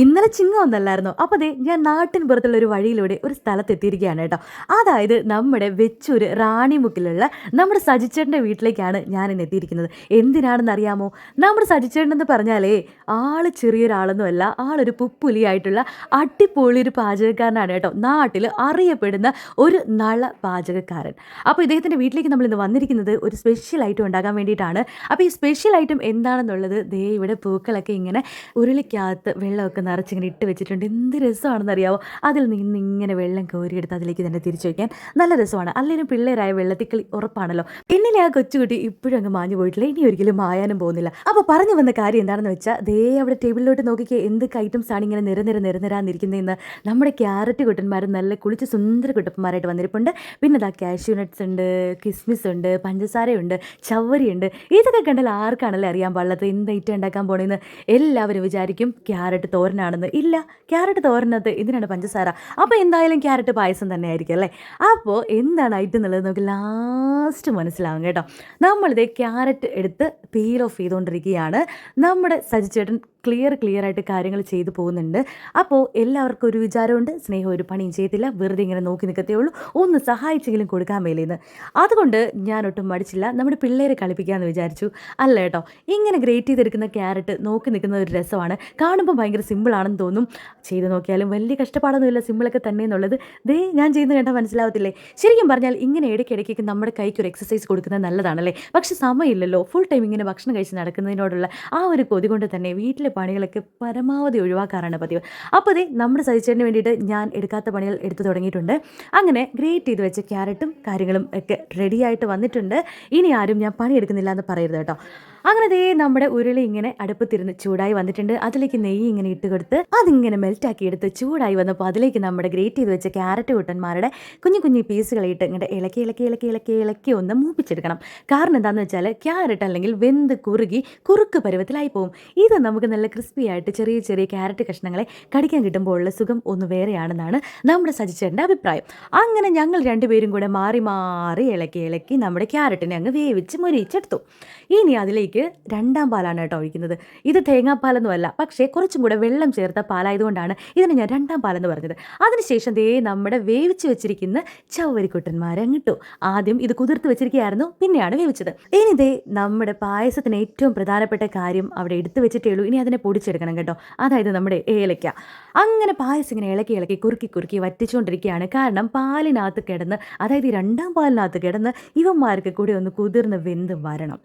ഇന്നലെ ചിങ്ങം ഒന്നല്ലായിരുന്നു അപ്പോൾ അതെ ഞാൻ നാട്ടിൻ പുറത്തുള്ള ഒരു വഴിയിലൂടെ ഒരു സ്ഥലത്ത് എത്തിയിരിക്കുകയാണ് കേട്ടോ. അതായത് നമ്മുടെ വെച്ചൂര് റാണിമുക്കിലുള്ള നമ്മുടെ സജിച്ചേട്ടന്റെ വീട്ടിലേക്കാണ് ഞാൻ ഇന്ന് എത്തിയിരിക്കുന്നത്. എന്തിനാണെന്ന് അറിയാമോ നമ്മുടെ സജിച്ചേട്ടൻ എന്ന് പറഞ്ഞാലേ ആൾ ചെറിയൊരാളൊന്നുമല്ല ആളൊരു പുപ്പുലിയായിട്ടുള്ള അടിപൊളി ഒരു പാചകക്കാരനാണ് കേട്ടോ. നാട്ടിൽ അറിയപ്പെടുന്ന ഒരു നള പാചകക്കാരൻ. അപ്പോൾ ഇദ്ദേഹത്തിന്റെ വീട്ടിലേക്ക് നമ്മൾ ഇന്ന് വന്നിരിക്കുന്നത് ഒരു സ്പെഷ്യൽ ഐറ്റം ഉണ്ടാക്കാൻ വേണ്ടിയിട്ടാണ്. അപ്പോൾ ഈ സ്പെഷ്യൽ ഐറ്റം എന്താണെന്നുള്ളത് ദേ ഇവിടെ പൂക്കളൊക്കെ ഇങ്ങനെ ഉരുളിക്കകത്ത് വെള്ളമൊക്കെ നിറച്ചിങ്ങനെ ഇട്ട് വെച്ചിട്ടുണ്ട്. എന്ത് രസമാണെന്ന് അറിയാമോ അതിൽ നിന്ന് ഇങ്ങനെ വെള്ളം കോരിയെടുത്ത് അതിലേക്ക് തന്നെ തിരിച്ചു വയ്ക്കാൻ നല്ല രസമാണ്. അല്ലെങ്കിലും പിള്ളേരായ വെള്ളത്തിൽ കളി ഉറപ്പാണല്ലോ. എന്നിലെ ആ കൊച്ചുകുട്ടി ഇപ്പോഴും അങ്ങ് മാഞ്ഞു പോയിട്ടില്ല. ഇനി ഒരിക്കലും മായാനും പോകുന്നില്ല. അപ്പോൾ പറഞ്ഞു വന്ന കാര്യം എന്താണെന്ന് വെച്ചാൽ ദേ അവിടെ ടേബിളിലോട്ട് നോക്കിക്കേ എന്തൊക്കെ ഐറ്റംസ് ആണ് ഇങ്ങനെ നിരനിര നിരനിരാന്നിരിക്കുന്നതെന്ന് നമ്മുടെ ക്യാരറ്റ് കുട്ടന്മാർ നല്ല കുളിച്ച് സുന്ദര കുട്ടപ്പന്മാരായിട്ട് വന്നിരിപ്പുണ്ട്. പിന്നെ അതാ കാഷ്യൂ നട്ട്സ് ഉണ്ട് കിസ്മിസ് ഉണ്ട് പഞ്ചസാരയുണ്ട് ചവ്വരിയുണ്ട്. ഇതൊക്കെ കണ്ടാൽ ആർക്കാണല്ലേ അറിയാൻ പാടില്ലാത്ത എന്ത് ഐറ്റം ഉണ്ടാക്കാൻ പോണേന്ന്? എല്ലാവരും വിചാരിക്കും ക്യാരറ്റ് തോരനാണെന്ന്. ഇല്ല ക്യാരറ്റ് തോരനകത്ത് ഇതിനാണ് പഞ്ചസാര. അപ്പോൾ എന്തായാലും ക്യാരറ്റ് പായസം തന്നെ ആയിരിക്കും അല്ലേ? അപ്പോൾ എന്താണ് ഐറ്റം എന്നുള്ളത് നമുക്ക് ലാസ്റ്റ് മനസ്സിലാവും കേട്ടോ. നമ്മളിത് ക്യാരറ്റ് എടുത്ത് പീൽ ഓഫ് ചെയ്തുകൊണ്ടിരിക്കുകയാണ് നമ്മുടെ സജിച്ചേട്ടൻ ക്ലിയർ ക്ലിയർ ആയിട്ട് കാര്യങ്ങൾ ചെയ്തു പോകുന്നുണ്ട്. അപ്പോൾ എല്ലാവർക്കും ഒരു വിചാരമുണ്ട്. സ്നേഹം ഒരു പണിയും ചെയ്യത്തില്ല. വെറുതെ ഇങ്ങനെ നോക്കി നിൽക്കത്തേ ഉള്ളൂ ഒന്ന് സഹായിച്ചെങ്കിലും കൊടുക്കാൻ മേലേന്ന്. അതുകൊണ്ട് ഞാൻ ഒട്ടും മടിച്ചില്ല. നമ്മുടെ പിള്ളേരെ കളിപ്പിക്കാമെന്ന് വിചാരിച്ചു. അല്ല കേട്ടോ ഇങ്ങനെ ഗ്രേറ്റ് ചെയ്തെടുക്കുന്ന ക്യാരറ്റ് നോക്കി നിൽക്കുന്ന ഒരു രസമാണ്. കാണുമ്പോൾ ഭയങ്കര സിമ്പിളാണെന്ന് തോന്നും. ചെയ്ത് നോക്കിയാലും വലിയ കഷ്ടപ്പാടൊന്നുമില്ല സിമ്പിളൊക്കെ തന്നെ എന്നുള്ളത്. ദേ ഞാൻ ചെയ്യുന്ന കേട്ടാൽ മനസ്സിലാവത്തില്ലേ? ശരിക്കും പറഞ്ഞാൽ ഇങ്ങനെ ഇടയ്ക്കിടയ്ക്ക് നമ്മുടെ കൈക്ക് ഒരു എക്സസൈസ് കൊടുക്കുന്നത് നല്ലതാണല്ലേ? പക്ഷെ സമയമില്ലല്ലോ. ഫുൾ ടൈം ഇങ്ങനെ ഭക്ഷണം കഴിച്ച് നടക്കുന്നതിനോടുള്ള ആ ഒരു കൊതി കൊണ്ട് തന്നെ വീട്ടിലെ പണികളൊക്കെ പരമാവധി ഒഴിവാക്കാറാണ് പതിവ്. അപ്പോൾ അതെ നമ്മുടെ സഹിച്ചതിന് വേണ്ടിയിട്ട് ഞാൻ എടുക്കാത്ത പണികൾ എടുത്തു തുടങ്ങിയിട്ടുണ്ട്. അങ്ങനെ ഗ്രേറ്റ് ചെയ്ത് വെച്ച ക്യാരറ്റും കാര്യങ്ങളും ഒക്കെ റെഡിയായിട്ട് വന്നിട്ടുണ്ട്. ഇനി ആരും ഞാൻ പണിയെടുക്കുന്നില്ല എന്ന് പറയരുത് കേട്ടോ. അങ്ങനെ ദേ നമ്മുടെ ഉരുളി ഇങ്ങനെ അടുപ്പത്തിരുന്ന് ചൂടായി വന്നിട്ടുണ്ട്. അതിലേക്ക് നെയ്യ് ഇങ്ങനെ ഇട്ട് കൊടുത്ത് അതിങ്ങനെ മെൽറ്റാക്കി എടുത്ത് ചൂടായി വന്നപ്പോൾ അതിലേക്ക് നമ്മുടെ ഗ്രേറ്റ് ചെയ്ത് വെച്ച ക്യാരറ്റ് കൂട്ടന്മാരുടെ കുഞ്ഞു കുഞ്ഞു പീസുകളായിട്ട് ഇങ്ങനെ ഇളക്കി ഇളക്കി ഇളക്കി ഇളക്കി ഇളക്കി ഒന്ന് മൂപ്പിച്ചെടുക്കണം. കാരണം എന്താണെന്ന് വെച്ചാൽ ക്യാരറ്റ് അല്ലെങ്കിൽ വെന്ത് കുറുകി കുറുക്ക് പരുവത്തിലായി പോകും ഇത് നമുക്ക് നല്ല ക്രിസ്പി ആയിട്ട് ചെറിയ ചെറിയ ക്യാരറ്റ് കഷ്ണങ്ങളെ കടിക്കാൻ കിട്ടുമ്പോൾ ഉള്ള സുഖം ഒന്ന് വേറെയാണെന്നാണ് നമ്മുടെ സജിച്ചേട്ടന്റെ അഭിപ്രായം. അങ്ങനെ ഞങ്ങൾ രണ്ടുപേരും കൂടെ മാറി മാറി ഇളക്കി ഇളക്കി നമ്മുടെ ക്യാരറ്റിനെ അങ്ങ് വേവിച്ച് മുരിച്ചെടുത്തു ഇനി അതിലേക്ക് രണ്ടാം പാലാണ് കേട്ടോ ഒഴിക്കുന്നത്. ഇത് തേങ്ങാപ്പാലൊന്നുമല്ല പക്ഷേ കുറച്ചും കൂടെ വെള്ളം ചേർത്ത പാലായതുകൊണ്ടാണ് ഇതിനെ ഞാൻ രണ്ടാം പാലെന്ന് പറഞ്ഞത്. അതിനുശേഷം ദേ നമ്മുടെ വേവിച്ച് വെച്ചിരിക്കുന്ന ചവരിക്കുട്ടന്മാരെ അങ്ങിട്ടു ആദ്യം ഇത് കുതിർത്ത് വെച്ചിരിക്കുകയായിരുന്നു പിന്നെയാണ് വേവിച്ചത്. ഇനി ദേ നമ്മുടെ പായസത്തിന് ഏറ്റവും പ്രധാനപ്പെട്ട കാര്യം അവിടെ എടുത്തു വെച്ചിട്ടേ ഉള്ളൂ. ഇനി അതിനെ പൊടിച്ചെടുക്കണം കേട്ടോ. അതായത് നമ്മുടെ ഏലയ്ക്ക. അങ്ങനെ പായസം ഇങ്ങനെ ഇളക്കി ഇളക്കി കുറുക്കി കുറുക്കി വറ്റിച്ചുകൊണ്ടിരിക്കുകയാണ്. കാരണം പാലിനകത്ത് കിടന്ന് അതായത് ഈ രണ്ടാം പാലിനകത്ത് കിടന്ന് ഇവന്മാർക്ക് കൂടി ഒന്ന് കുതിർന്ന് വെന്ത് വരണം.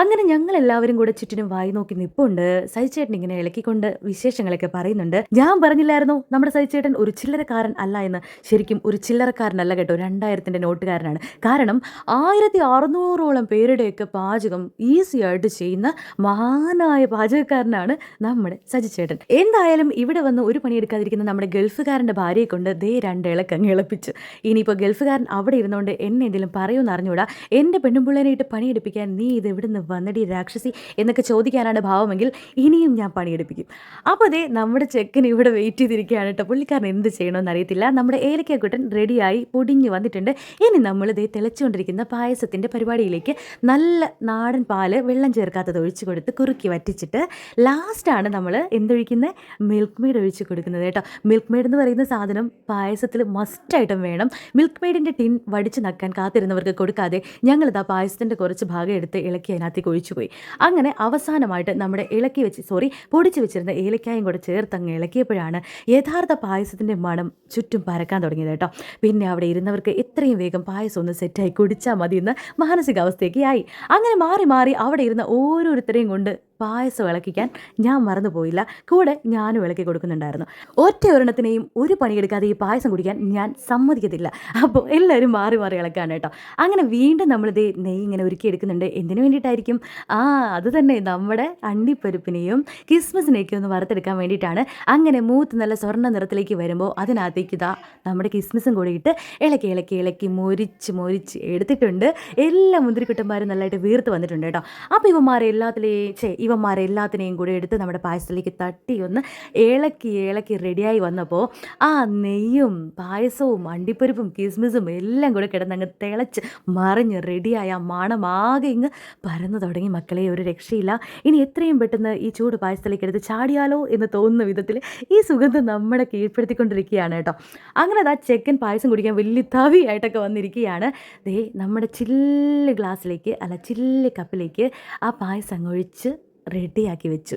അങ്ങനെ ഞങ്ങൾ എല്ലാവരും കൂടെ ചുറ്റിനും വായി നോക്കി നിപ്പുണ്ട്. സജിച്ചേട്ടൻ ഇങ്ങനെ ഇളക്കിക്കൊണ്ട് വിശേഷങ്ങളൊക്കെ പറയുന്നുണ്ട്. ഞാൻ പറഞ്ഞില്ലായിരുന്നു? നമ്മുടെ സജിച്ചേട്ടൻ ഒരു ചില്ലറക്കാരൻ അല്ല എന്ന്. ശരിക്കും ഒരു ചില്ലറക്കാരനല്ല കേട്ടോ. രണ്ടായിരത്തിന്റെ നോട്ടുകാരനാണ്. കാരണം ആയിരത്തി അറുന്നൂറോളം പേരുടെയൊക്കെ പാചകം ഈസി ആയിട്ട് ചെയ്യുന്ന മഹാനായ പാചകക്കാരനാണ് നമ്മുടെ സജിച്ചേട്ടൻ. എന്തായാലും ഇവിടെ വന്ന് ഒരു പണിയെടുക്കാതിരിക്കുന്ന നമ്മുടെ ഗൾഫുകാരന്റെ ഭാര്യയെ കൊണ്ട് ദേ രണ്ട് ഇളക്കങ്ങ് ഇളപ്പിച്ചു. ഇനിയിപ്പോൾ ഗൾഫുകാരൻ അവിടെ ഇരുന്നുകൊണ്ട് എന്നെ എന്തെങ്കിലും പറയുമെന്ന് അറിഞ്ഞൂടാ. എന്റെ പെണ്ണുമ്പിള്ളേനായിട്ട് പണിയെടുപ്പിക്കാൻ നീ ഇത് ഇവിടുന്ന് വന്നടി രാക്ഷസി എന്നൊക്കെ ചോദിക്കാനാണ് ഭാവമെങ്കിൽ ഇനിയും ഞാൻ പണിയെടുപ്പിക്കും. അപ്പോൾ അതേ നമ്മുടെ ചെക്കൻ ഇവിടെ വെയിറ്റ് ചെയ്തിരിക്കുകയാണ് കേട്ടോ. പുള്ളിക്കാരൻ എന്ത് ചെയ്യണമെന്ന് അറിയത്തില്ല. നമ്മുടെ ഏലക്കാക്കുട്ടൻ റെഡിയായി പൊടിഞ്ഞു വന്നിട്ടുണ്ട്. ഇനി നമ്മൾ ഇതേ തിളച്ചുകൊണ്ടിരിക്കുന്ന പായസത്തിന്റെ പരിപാടിയിലേക്ക് നല്ല നാടൻ പാൽ വെള്ളം ചേർക്കാത്തത് ഒഴിച്ചു കൊടുത്ത് കുറുക്കി വറ്റിച്ചിട്ട് ലാസ്റ്റാണ് നമ്മൾ എന്തൊഴിക്കുന്നത് മിൽക്ക് മെയ്ഡ് ഒഴിച്ച് കൊടുക്കുന്നത് കേട്ടോ. മിൽക്ക് മെയ്ഡ് എന്ന് പറയുന്ന സാധനം പായസത്തിൽ മസ്റ്റായിട്ടും വേണം. മിൽക്ക് മെയ്ഡിന്റെ ടിൻ വടിച്ച് നക്കാൻ കാത്തിരുന്നവർക്ക് കൊടുക്കാതെ ഞങ്ങളിതാ പായസത്തിന്റെ കുറച്ച് ഭാഗം എടുത്ത് ഇളക്കി അതിനകത്തേക്ക് ഒഴിച്ചുപോയി അങ്ങനെ അവസാനമായിട്ട് നമ്മുടെ ഇളക്കി വെച്ച് സോറി പൊടിച്ച് വെച്ചിരുന്ന ഏലക്കായും കൂടെ ചേർത്ത് അങ്ങ് ഇളക്കിയപ്പോഴാണ് യഥാർത്ഥ പായസത്തിന്റെ മണം ചുറ്റും പരക്കാൻ തുടങ്ങിയത് കേട്ടോ. പിന്നെ അവിടെ ഇരുന്നവർക്ക് എത്രയും വേഗം പായസം ഒന്ന് സെറ്റായി കുടിച്ചാൽ മതി എന്ന് മാനസികാവസ്ഥയൊക്കെ ആയി. അങ്ങനെ മാറി മാറി അവിടെ ഇരുന്ന ഓരോരുത്തരെയും കൊണ്ട് പായസം ഇളക്കിക്കാൻ ഞാൻ മറന്നുപോയില്ല കൂടെ ഞാനും ഇളക്കി കൊടുക്കുന്നുണ്ടായിരുന്നു. ഒറ്റ ഒരെണ്ണത്തിനെയും ഒരു പണിയെടുക്കാതെ ഈ പായസം കുടിക്കാൻ ഞാൻ സമ്മതിക്കത്തില്ല. അപ്പോൾ എല്ലാവരും മാറി മാറി ഇളക്കാണ് കേട്ടോ. അങ്ങനെ വീണ്ടും നമ്മളിത് നെയ്യ് ഇങ്ങനെ ഒരുക്കിയെടുക്കുന്നുണ്ട് എന്തിനു വേണ്ടിയിട്ടായിരിക്കും? ആ അത് തന്നെ നമ്മുടെ അണ്ടിപ്പരിപ്പിനെയും കിസ്മസിനെയൊക്കെ ഒന്ന് വറുത്തെടുക്കാൻ വേണ്ടിയിട്ടാണ്. അങ്ങനെ മൂത്ത് നല്ല സ്വർണ നിറത്തിലേക്ക് വരുമ്പോൾ അതിനകത്തേക്ക് ഇതാ നമ്മുടെ കിസ്മസും കൂടി ഇട്ട് ഇളക്കി ഇളക്കി ഇളക്കി മൊരിച്ച് മൊരിച്ച് എടുത്തിട്ടുണ്ട്. എല്ലാ മുന്തിരിക്കുട്ടന്മാരും നല്ലതായിട്ട് വീർത്ത് വന്നിട്ടുണ്ട് കേട്ടോ. അപ്പോൾ ഇവന്മാരെ എല്ലാത്തിലേ ചേ ഇവ ഇവന്മാരെല്ലാത്തിനെയും കൂടെ എടുത്ത് നമ്മുടെ പായസത്തിലേക്ക് തട്ടി ഒന്ന് ഏളക്കി ഏളക്കി റെഡിയായി വന്നപ്പോൾ ആ നെയ്യും പായസവും അണ്ടിപ്പരിപ്പും കിസ്മിസും എല്ലാം കൂടെ കിടന്നങ്ങ് തിളച്ച് മറിഞ്ഞ് റെഡിയായ ആ മണം ആകെ ഇങ്ങ് പരന്നു തുടങ്ങി. മക്കളെ ഒരു രക്ഷയില്ല. ഇനി എത്രയും പെട്ടെന്ന് ഈ ചൂട് പായസത്തിലേക്ക് എടുത്ത് ചാടിയാലോ എന്ന് തോന്നുന്ന വിധത്തിൽ ഈ സുഗന്ധം നമ്മളെ കീഴ്പ്പെടുത്തിക്കൊണ്ടിരിക്കുകയാണ് കേട്ടോ. അങ്ങനെ ആ ചെക്കൻ പായസം കുടിക്കാൻ വലിയ തവിയായിട്ടൊക്കെ വന്നിരിക്കുകയാണ്. ദേ നമ്മുടെ ചില്ല് ഗ്ലാസ്സിലേക്ക് അല്ല ചില്ല് കപ്പിലേക്ക് ആ പായസം ഒഴിച്ച് റെഡിയാക്കി വെച്ചു.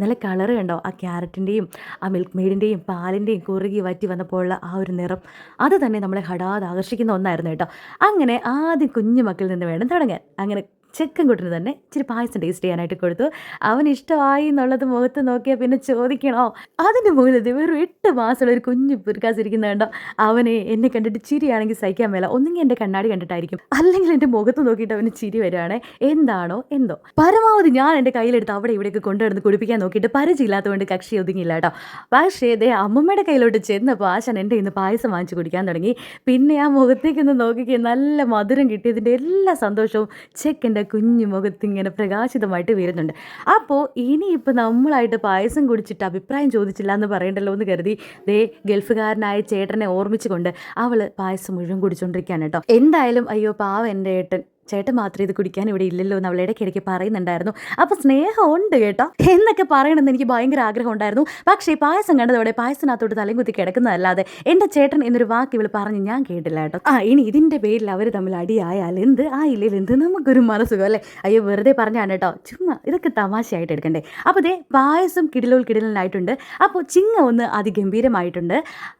നല്ല കളർ കണ്ടോ? ആ ക്യാരറ്റിന്റെയും ആ മിൽക്ക് മെയ്ഡിന്റെയും പാലിന്റെയും കുറുകി വറ്റി വന്നപ്പോഴുള്ള ആ ഒരു നിറം. അത് തന്നെ നമ്മളെ ഹടാതെ ആകർഷിക്കുന്ന ഒന്നായിരുന്നു കേട്ടോ. അങ്ങനെ ആദ്യം കുഞ്ഞു മക്കളിൽ നിന്ന് വേണം തുടങ്ങാൻ. അങ്ങനെ ചെക്കൻ കുട്ടിന് തന്നെ ഇച്ചിരി പായസം ടേസ്റ്റ് ചെയ്യാനായിട്ട് കൊടുത്തു. അവൻ ഇഷ്ടമായി എന്നുള്ളത് മുഖത്ത് നോക്കിയാൽ പിന്നെ ചോദിക്കണോ. അതിന്റെ മുകളിൽ വെറും എട്ട് മാസമുള്ള ഒരു കുഞ്ഞു പുരുക്കാസിരിക്കുന്ന കണ്ടോ? അവനെ എന്നെ കണ്ടിട്ട് ചിരിയാണെങ്കിൽ സഹിക്കാൻ മേല. ഒന്നെങ്കിൽ എന്റെ കണ്ണാടി കണ്ടിട്ടായിരിക്കും. അല്ലെങ്കിൽ എന്റെ മുഖത്ത് നോക്കിയിട്ട് അവന് ചിരി വരികയാണ്. എന്താണോ എന്തോ. പരമാവധി ഞാൻ എന്റെ കയ്യിലെടുത്ത് അവിടെ ഇവിടെയൊക്കെ കൊണ്ടുവന്ന് കുടിപ്പിക്കാൻ നോക്കിയിട്ട് പരിചയമില്ലാത്തതുകൊണ്ട് കക്ഷി ഒതുങ്ങിയില്ല കേട്ടോ. പക്ഷേ ഇതേ അമ്മമ്മയുടെ കയ്യിലോട്ട് ചെന്നപ്പോൾ ആശാൻ എന്റെ ഇന്ന് പായസം വാങ്ങിച്ച് കുടിക്കാൻ തുടങ്ങി. പിന്നെ ആ മുഖത്തേക്കൊന്ന് നോക്കിക്കുക നല്ല മധുരം കിട്ടിയതിന്റെ എല്ലാ സന്തോഷവും ചെക്കന്റെ കുഞ്ഞു മുഖത്ത് ഇങ്ങനെ പ്രകാശിതമായിട്ട് വരുന്നുണ്ട് അപ്പോൾ ഇനിയിപ്പോൾ നമ്മളായിട്ട് പായസം കുടിച്ചിട്ട് അഭിപ്രായം ചോദിച്ചില്ല എന്ന് പറയണ്ടല്ലോ എന്ന് കരുതി ദേ ഗൾഫുകാരനായ ചേട്ടനെ ഓർമ്മിച്ചുകൊണ്ട് അവൾ പായസം മുഴുവൻ കുടിച്ചുകൊണ്ടിരിക്കുകയാണ് കേട്ടോ. എന്തായാലും അയ്യോ പാവ എന്റെ ഏട്ടൻ. ചേട്ടൻ മാത്രം ഇത് കുടിക്കാൻ ഇവിടെ ഇല്ലല്ലോ എന്ന് അവളുടെ ഇടയ്ക്കിടയ്ക്ക് പറയുന്നുണ്ടായിരുന്നു. അപ്പോൾ സ്നേഹമുണ്ട് കേട്ടോ. എന്നൊക്കെ പറയണമെന്ന് എനിക്ക് ഭയങ്കര ആഗ്രഹം ഉണ്ടായിരുന്നു. പക്ഷേ പായസം കണ്ടതോടെ പായസത്തിനകത്തോട്ട് തലയും കുത്തി കിടക്കുന്നതല്ലാതെ എന്റെ ചേട്ടൻ എന്നൊരു വാക്ക് ഇവൾ പറഞ്ഞ് ഞാൻ കേട്ടില്ല കേട്ടോ. ആ ഇനി ഇതിന്റെ പേരിൽ അവർ തമ്മിൽ അടിയായാൽ എന്ത്? ആ ഇല്ലെങ്കിൽ എന്ത്? നമുക്കൊരു മനസ്സുഖം അല്ലേ? അയ്യോ വെറുതെ പറഞ്ഞാണ് കേട്ടോ. ചുമ്മാ ഇതൊക്കെ തമാശയായിട്ട് എടുക്കണ്ടേ? അപ്പോൾ ദേ പായസം കിടിലോൾ കിടിലനായിട്ടുണ്ട്. അപ്പോൾ ചിങ്ങ ഒന്ന് അതിഗംഭീരമായിട്ടുണ്ട്.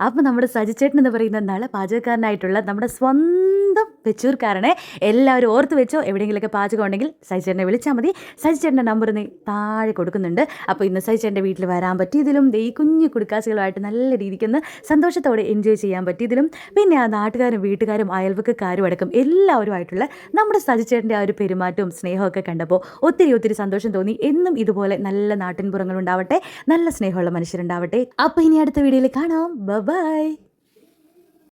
അപ്പോൾ നമ്മുടെ സജിച്ചേട്ടൻ എന്ന് പറയുന്ന നാളെ പാചകക്കാരനായിട്ടുള്ള നമ്മുടെ സ്വന്തം വെച്ചൂർക്കാരനെ എല്ലാവരും ഓർത്ത് വെച്ചോ എവിടെയെങ്കിലുമൊക്കെ പാചകം ഉണ്ടെങ്കിൽ സജിച്ചേട്ടനെ വിളിച്ചാൽ മതി. സജിച്ചേട്ടന്റെ നമ്പർ നീ താഴെ കൊടുക്കുന്നുണ്ട്. അപ്പോൾ ഇന്ന് സജിച്ചേട്ടന്റെ വീട്ടിൽ വരാൻ പറ്റിയതിലും ഈ കുഞ്ഞു കുടുക്കാശികളുമായിട്ട് നല്ല രീതിക്കൊന്ന് സന്തോഷത്തോടെ എൻജോയ് ചെയ്യാൻ പറ്റിയതിലും പിന്നെ ആ നാട്ടുകാരും വീട്ടുകാരും അയൽവക്കക്കാരും അടക്കം എല്ലാവരുമായിട്ടുള്ള നമ്മുടെ സജിച്ചേട്ടന്റെ ആ ഒരു പെരുമാറ്റവും സ്നേഹമൊക്കെ കണ്ടപ്പോൾ ഒത്തിരി ഒത്തിരി സന്തോഷം തോന്നി. എന്നും ഇതുപോലെ നല്ല നാട്ടിൻപുറങ്ങളുണ്ടാവട്ടെ നല്ല സ്നേഹമുള്ള മനുഷ്യരുണ്ടാവട്ടെ. അപ്പോൾ ഇനി അടുത്ത വീഡിയോയിൽ കാണാം. ബൈ